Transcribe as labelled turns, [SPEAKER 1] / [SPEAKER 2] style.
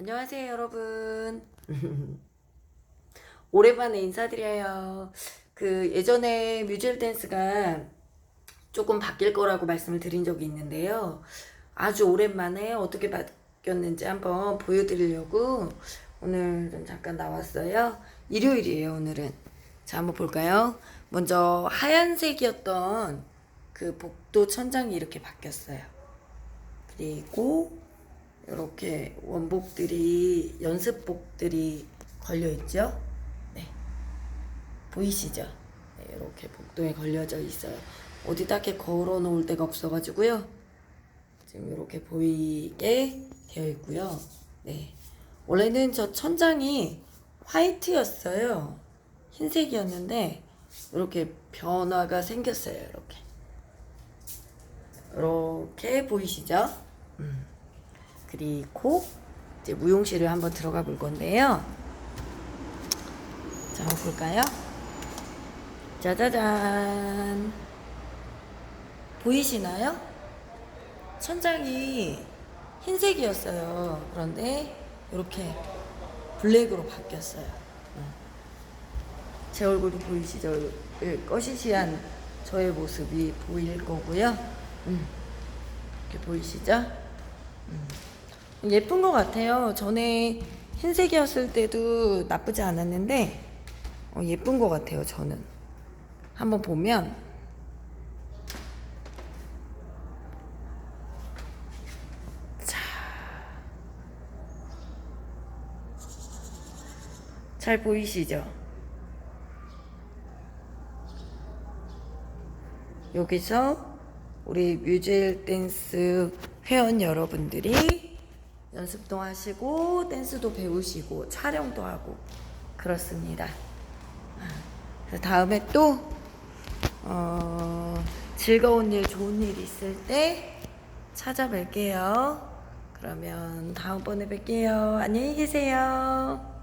[SPEAKER 1] 안녕하세요, 여러분. 오랜만에 인사드려요. 그 예전에 뮤지컬 댄스가 조금 바뀔 거라고 말씀을 드린 적이 있는데요. 아주 오랜만에 어떻게 바뀌었는지 한번 보여드리려고 오늘은 잠깐 나왔어요. 일요일이에요, 오늘은. 자, 한번 볼까요? 먼저 하얀색이었던 그 복도 천장이 이렇게 바뀌었어요. 그리고 이렇게 원복들이 연습복들이 걸려 있죠. 네. 보이시죠? 네, 이렇게 복도에 걸려져 있어요. 어디 딱히 걸어 놓을 데가 없어가지고요. 지금 이렇게 보이게 되어 있고요. 네. 원래는 저 천장이 화이트였어요. 흰색이었는데 이렇게 변화가 생겼어요. 이렇게. 이렇게 보이시죠? 음. 그리고 이제 무용실을 한번 들어가 볼 건데요. 자, 한번 볼까요? 짜자잔. 보이시나요? 천장이 흰색이었어요. 그런데 이렇게 블랙으로 바뀌었어요. 음. 제 얼굴도 보이시죠? 예, 꺼시시한 저의 모습이 보일 거고요. 음. 이렇게 보이시죠? 음. 예쁜 것 같아요. 전에 흰색이었을 때도 나쁘지 않았는데 어, 예쁜 것 같아요. 저는 한번 보면 자, 잘 보이시죠? 여기서 우리 뮤젤 댄스 회원 여러분들이 연습도 하시고 댄스도 배우시고 촬영도 하고 그렇습니다. 아, 다음에 또 어, 즐거운 일, 좋은 일 있을 때 찾아뵐게요. 그러면 다음번에 뵐게요. 안녕히 계세요.